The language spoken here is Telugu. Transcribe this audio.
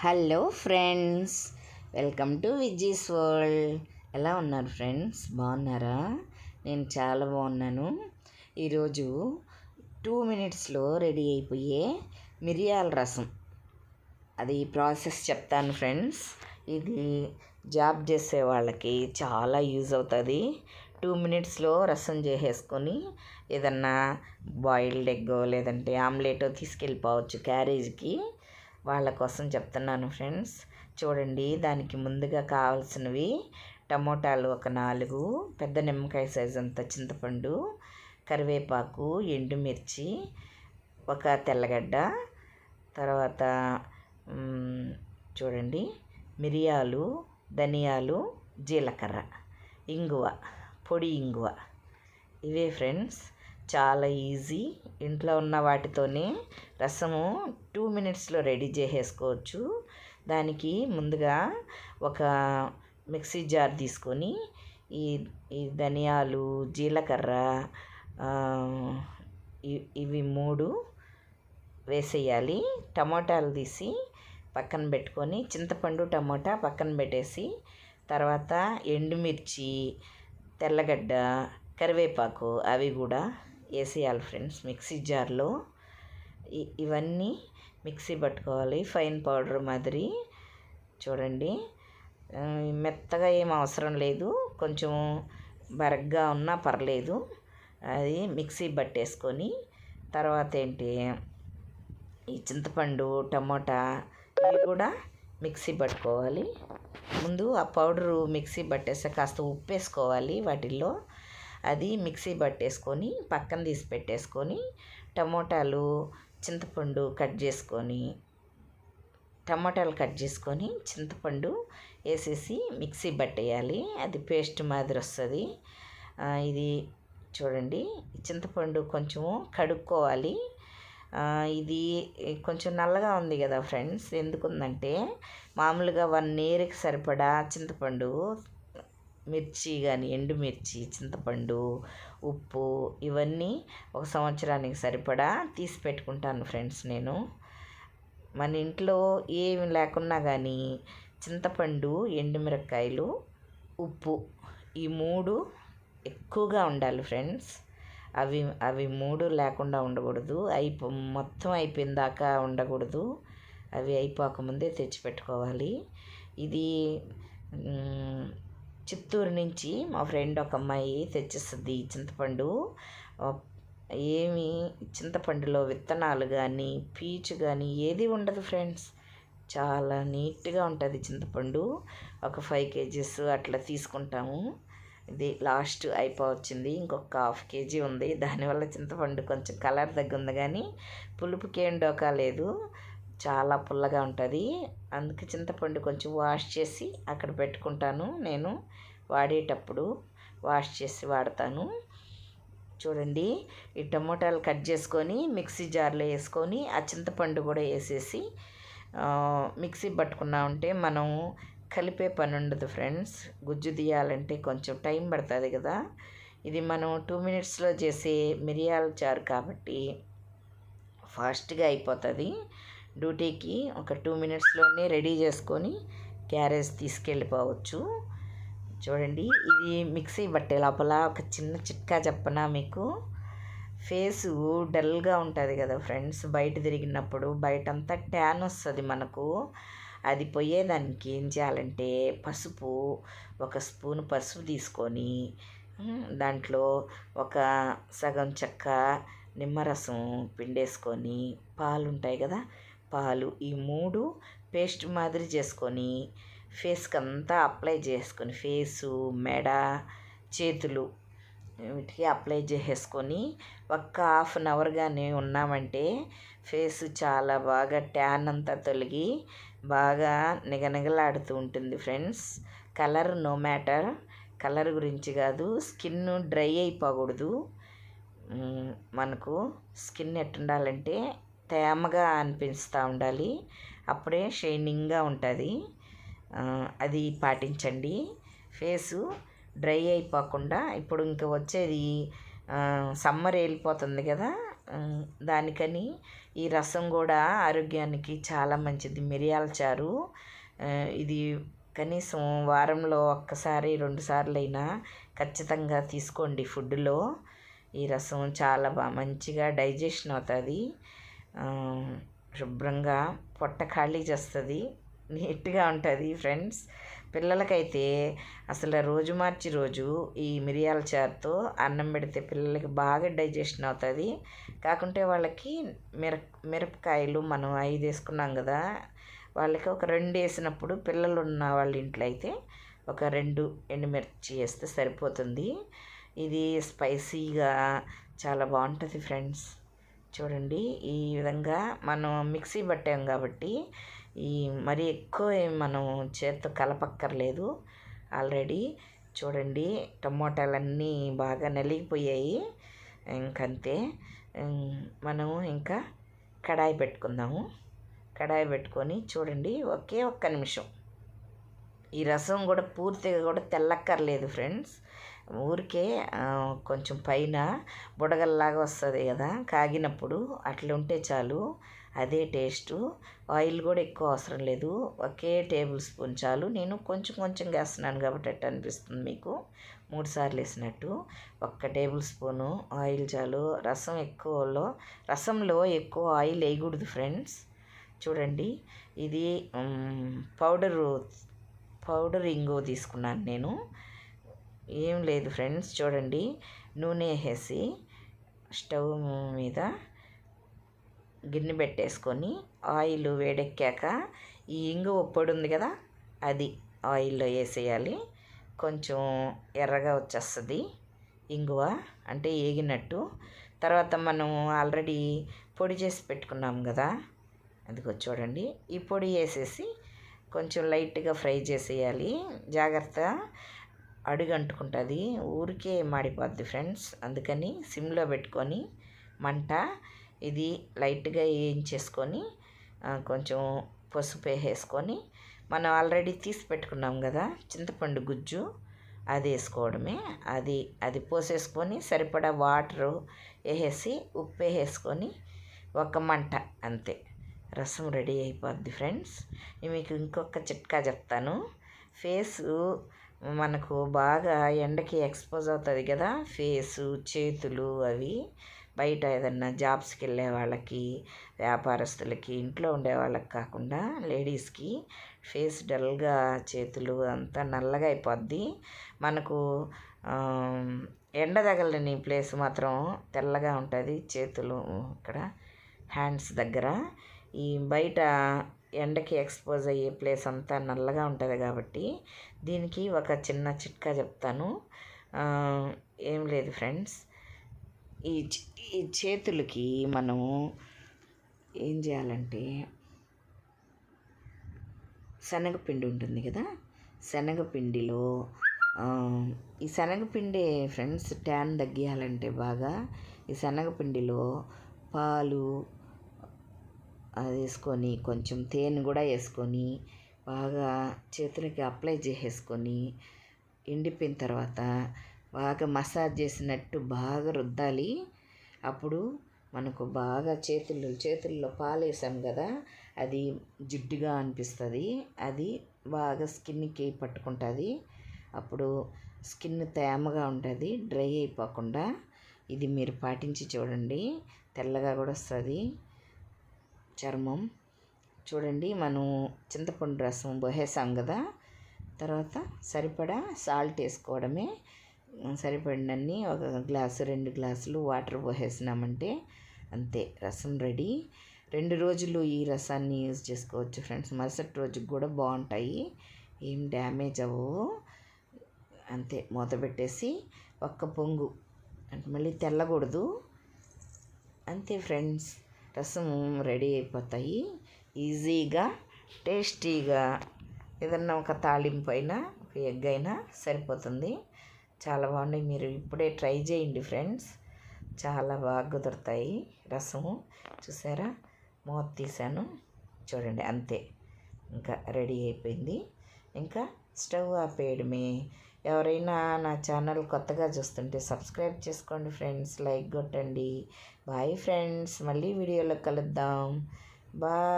Hello friends welcome to Viji's world ఎలా ఉన్నారు ఫ్రెండ్స్ బాగున్నారా? నేను చాలా బాగున్నాను. ఈరోజు టూ మినిట్స్లో రెడీ అయిపోయే మిరియాల రసం. అది ప్రాసెస్ చెప్తాను ఫ్రెండ్స్ ఇది జాబ్ చేసే వాళ్ళకి చాలా యూజ్ అవుతుంది. టూ మినిట్స్లో రసం చేసేసుకొని ఏదన్నా బాయిల్డ్ ఎగ్గో లేదంటే ఆమ్లెటో తీసుకెళ్ళిపోవచ్చు క్యారేజ్కి వాళ్ళ కోసం చెప్తున్నాను ఫ్రెండ్స్. చూడండి దానికి ముందుగా కావాల్సినవి టమోటాలు ఒక నాలుగు పెద్ద నిమ్మకాయ సైజ్ అంత చింతపండు కరివేపాకు ఎండుమిర్చి ఒక తెల్లగడ్డ తర్వాత చూడండి మిరియాలు ధనియాలు జీలకర్ర ఇంగువ పొడి ఇంగువ. ఇవే ఫ్రెండ్స్. చాలా ఈజీ. ఇంట్లో ఉన్న వాటితోనే రసము టూ మినిట్స్లో రెడీ చేసేసుకోవచ్చు. దానికి ముందుగా ఒక మిక్సీ జార్ తీసుకొని ఈ ఈ ధనియాలు జీలకర్ర ఇ- ఇవి మూడు వేసేయాలి. టమోటాలు తీసి పక్కన పెట్టుకొని చింతపండు టమోటా పక్కన పెట్టేసి తర్వాత ఎండుమిర్చి తెల్లగడ్డ కరివేపాకు అవి కూడా వేసేయాలి ఫ్రెండ్స్ మిక్సీ జార్లో. ఇవన్నీ మిక్సీ పట్టుకోవాలి. ఫైన్ పౌడర్ మాదిరి. చూడండి. మెత్తగా ఏం అవసరం లేదు. కొంచెం బరగ్గా ఉన్నా పర్లేదు. అది మిక్సీ పట్టేసుకొని తర్వాత ఏంటి ఈ చింతపండు టమోటా ఇవి కూడా మిక్సీ పట్టుకోవాలి. ముందు ఆ పౌడరు మిక్సీ పట్టేస్తే కాస్త ఉప్పు వేసుకోవాలి వాటిల్లో. అది మిక్సీ పట్టేసుకొని పక్కన తీసి పెట్టేసుకొని టమోటాలు చింతపండు కట్ చేసుకొని టమాటాలు కట్ చేసుకొని చింతపండు వేసేసి మిక్సీ పట్టేయాలి అది పేస్ట్ మాదిరి వస్తుంది. ఇది చూడండి చింతపండు కొంచెము కడుక్కోవాలి. ఇది కొంచెం నల్లగా ఉంది కదా ఫ్రెండ్స్ ఎందుకుందంటే మామూలుగా వన్ ఇయర్కి సరిపడా చింతపండు మిర్చి కానీ ఎండుమిర్చి చింతపండు ఉప్పు ఇవన్నీ ఒక సంవత్సరానికి సరిపడా తీసి పెట్టుకుంటాను ఫ్రెండ్స్ నేను. మన ఇంట్లో ఏమి లేకున్నా కానీ చింతపండు ఎండుమిరపకాయలు ఉప్పు ఈ మూడు ఎక్కువగా ఉండాలి ఫ్రెండ్స్. అవి అవి మూడు లేకుండా ఉండకూడదు. అయిపో మొత్తం అయిపోయిన దాకా ఉండకూడదు. అవి అయిపోకముందే తెచ్చిపెట్టుకోవాలి ఇది చిత్తూరు నుంచి మా ఫ్రెండ్ ఒక అమ్మాయి తెచ్చిస్తుంది చింతపండు. ఏమి చింతపండులో విత్తనాలు కానీ పీచు కానీ ఏది ఉండదు ఫ్రెండ్స్. చాలా నీట్గా ఉంటుంది చింతపండు. ఒక ఫైవ్ కేజీస్ అట్లా తీసుకుంటాము. ఇది లాస్ట్ అయిపోవచ్చింది ఇంకొక హాఫ్ కేజీ ఉంది. దానివల్ల చింతపండు కొంచెం కలర్ తగ్గుంది కానీ పులుపుకి ఏం డోకా లేదు. చాలా పుల్లగా ఉంటుంది. అందుకే చింతపండు కొంచెం వాష్ చేసి అక్కడ పెట్టుకుంటాను నేను. వాడేటప్పుడు వాష్ చేసి వాడతాను. చూడండి ఈ టమోటాలు కట్ చేసుకొని మిక్సీ జార్లో వేసుకొని ఆ చింతపండు కూడా వేసేసి మిక్సీ పట్టుకున్నా ఉంటే మనం కలిపే పని ఉండదు ఫ్రెండ్స్. గుజ్జు తీయాలంటే కొంచెం టైం పడుతుంది కదా. ఇది మనం టూ మినిట్స్లో చేసే మిరియాల చారు కాబట్టి ఫాస్ట్గా అయిపోతుంది. డ్యూటీకి ఒక టూ మినిట్స్లోనే రెడీ చేసుకొని క్యారేజ్ తీసుకెళ్ళిపోవచ్చు. చూడండి ఇది మిక్సీ పట్టే లోపల ఒక చిన్న చిట్కా చెప్పనా మీకు? ఫేసు డల్గా ఉంటుంది కదా ఫ్రెండ్స్ బయట తిరిగినప్పుడు బయట అంతా ట్యాన్ వస్తుంది మనకు. అది పోయేదానికి ఏం చేయాలంటే పసుపు ఒక స్పూన్ పసుపు తీసుకొని దాంట్లో ఒక సగం చెక్క నిమ్మరసం పిండేసుకొని పాలు ఉంటాయి కదా పాలు ఈ మూడు పేస్ట్ మాదిరి చేసుకొని ఫేస్కి అంతా అప్లై చేసుకొని ఫేసు మెడ చేతులు వీటికి అప్లై చేసేసుకొని ఒక్క హాఫ్ అన్ అవర్ కానీ ఉన్నామంటే ఫేస్ చాలా బాగా ట్యాన్ అంతా తొలగి బాగా నిగనిగలాడుతూ ఉంటుంది friends. Colour no matter. Colour గురించి కాదు స్కిన్ డ్రై అయిపోకూడదు. మనకు స్కిన్ ఎట్టుండాలంటే తేమగా అనిపిస్తూ ఉండాలి. అప్పుడే షైనింగ్గా ఉంటుంది. అది పాటించండి. ఫేసు డ్రై అయిపోకుండా ఇప్పుడు ఇంకా వచ్చేది సమ్మర్ వెళ్ళిపోతుంది కదా దానికని ఈ రసం కూడా ఆరోగ్యానికి చాలా మంచిది. మిరియాల చారు ఇది కనీసం వారంలో ఒక్కసారి రెండు సార్లు అయినా ఖచ్చితంగా తీసుకోండి ఫుడ్లో. ఈ రసం చాలా బాగా మంచిగా డైజెషన్ అవుతుంది. శుభ్రంగా పొట్ట ఖాళీ చేస్తుంది. నీట్గా ఉంటుంది ఫ్రెండ్స్. పిల్లలకైతే అసలు రోజు మార్చి రోజు ఈ మిరియాల చారుతో అన్నం పెడితే పిల్లలకి బాగా డైజెషన్ అవుతుంది. కాకుంటే వాళ్ళకి మిర మిరపకాయలు మనం ఐదు వేసుకున్నాం కదా వాళ్ళకి ఒక రెండు వేసినప్పుడు పిల్లలు ఉన్న వాళ్ళ ఇంట్లో అయితే ఒక రెండు ఎండుమిర్చి వేస్తే సరిపోతుంది. ఇది స్పైసీగా చాలా బాగుంటుంది ఫ్రెండ్స్. చూడండి ఈ విధంగా మనం మిక్సీ పట్టాం కాబట్టి ఈ మరి ఎక్కువ మనం చేత్తో కలపక్కర్లేదు. ఆల్రెడీ చూడండి టమోటాలన్నీ బాగా నలిగిపోయాయి. ఇంకంతే. మనము మనం ఇంకా కడాయి పెట్టుకుందాము. కడాయి పెట్టుకొని చూడండి ఒకే ఒక్క నిమిషం. ఈ రసం కూడా పూర్తిగా కూడా తెల్లక్కర్లేదు ఫ్రెండ్స్. ఊరికే కొంచెం పైన బుడగల్లాగా వస్తుంది కదా కాగినప్పుడు అట్లా ఉంటే చాలు. అదే టేస్టు. ఆయిల్ కూడా ఎక్కువ అవసరం లేదు. ఒకే టేబుల్ స్పూన్ చాలు. నేను కొంచెం కొంచెం వేస్తున్నాను కాబట్టి అట్ట అనిపిస్తుంది మీకు. మూడు సార్లు వేసినట్టు. ఒక్క టేబుల్ స్పూను ఆయిల్ చాలు. రసం ఎక్కువలో రసంలో ఎక్కువ ఆయిల్ వేయకూడదు ఫ్రెండ్స్. చూడండి. ఇది పౌడరు పౌడర్ ఇంగో తీసుకున్నాను నేను. ఏం లేదు ఫ్రెండ్స్. చూడండి. నూనె వేసి స్టవ్ మీద గిన్నె పెట్టేసుకొని ఆయిల్ వేడెక్కాక ఈ ఇంగువ పొడి ఉంది కదా అది ఆయిల్లో వేసేయాలి. కొంచెం ఎర్రగా వచ్చేస్తుంది ఇంగువ అంటే ఏగినట్టు. తర్వాత మనం ఆల్రెడీ పొడి చేసి పెట్టుకున్నాం కదా అదిగో చూడండి. ఈ పొడి వేసేసి కొంచెం లైట్గా ఫ్రై చేసేయాలి. జాగ్రత్త అడుగంటుకుంటుంది ఊరికే మాడిపోద్ది ఫ్రెండ్స్. అందుకని సిమ్లో పెట్టుకొని మంట ఇది లైట్గా వేయించేసుకొని కొంచెం పసుపు వేసేసుకొని మనం ఆల్రెడీ తీసి పెట్టుకున్నాం కదా చింతపండు గుజ్జు అది వేసుకోవడమే. అది అది పోసేసుకొని సరిపడా వాటరు వేసేసి ఉప్పు వేసేసుకొని ఒక మంట అంతే. రసం రెడీ అయిపోద్ది ఫ్రెండ్స్. మీకు ఇంకొక చిట్కా చెప్తాను. ఫేసు మనకు బాగా ఎండకి ఎక్స్పోజ్ అవుతుంది కదా ఫేసు చేతులు అవి బయట ఏదన్నా జాబ్స్కి వెళ్ళే వాళ్ళకి వ్యాపారస్తులకి ఇంట్లో ఉండే వాళ్ళకి కాకుండా లేడీస్కి ఫేస్ డల్గా చేతులు అంతా నల్లగా అయిపోద్ది. మనకు ఎండ తగలని ప్లేస్ మాత్రం తెల్లగా ఉంటుంది. చేతులు ఇక్కడ హ్యాండ్స్ దగ్గర. ఈ బయట ఎండకి ఎక్స్పోజ్ అయ్యే ప్లేస్ అంతా నల్లగా ఉంటుంది కాబట్టి దీనికి ఒక చిన్న చిట్కా చెప్తాను. ఏం లేదు ఫ్రెండ్స్. ఈ ఈ చేతులకి మనం ఏం చేయాలంటే శనగపిండి ఉంటుంది కదా? శనగపిండిలో ఈ శనగపిండి ఫ్రెండ్స్ ట్యాన్ తగ్గియాలంటే బాగా ఈ శనగపిండిలో పాలు అది వేసుకొని కొంచెం తేనె కూడా వేసుకొని బాగా చేతులకి అప్లై చేసేసుకొని ఎండిపోయిన తర్వాత బాగా మసాజ్ చేసినట్టు బాగా రుద్దాలి. అప్పుడు మనకు బాగా చేతులు చేతుల్లో పాలు వేసాం కదా అది జిడ్డుగా అనిపిస్తుంది. అది బాగా స్కిన్కి పట్టుకుంటుంది. అప్పుడు స్కిన్ తేమగా ఉంటుంది డ్రై అయిపోకుండా. ఇది మీరు పాటించి చూడండి తెల్లగా కూడా వస్తుంది. చర్మం. చూడండి మనం చింతపండు రసం బొహేసాం కదా తర్వాత సరిపడా సాల్ట్ వేసుకోవడమే. సరిపడినన్ని ఒక గ్లాసు రెండు గ్లాసులు వాటర్ పోసేసినామంటే అంతే రసం రెడీ. రెండు రోజులు ఈ రసాన్ని యూజ్ చేసుకోవచ్చు ఫ్రెండ్స్. మరుసటి రోజుకి కూడా బాగుంటాయి. ఏం డ్యామేజ్ అవ్వవు. అంతే మూత పెట్టేసి ఒక్క పొంగు అంటే మళ్ళీ తెల్లకూడదు. అంతే ఫ్రెండ్స్ రసం రెడీ అయిపోతాయి. ఈజీగా టేస్టీగా ఏదన్నా ఒక తాలింపు అయినా ఒక ఎగ్ అయినా సరిపోతుంది. చాలా బాగున్నాయి. మీరు ఇప్పుడే ట్రై చేయండి ఫ్రెండ్స్. చాలా బాగా కుదురుతాయి రసము. చూసారా? మూత తీసాను చూడండి అంతే. ఇంకా రెడీ అయిపోయింది. ఇంకా స్టవ్ ఆపేయడమే. ఎవరైనా నా ఛానల్ కొత్తగా చూస్తుంటే సబ్స్క్రైబ్ చేసుకోండి ఫ్రెండ్స్. లైక్ కొట్టండి. Bye friends. మళ్ళీ వీడియోలో కలుద్దాం. బాయ్.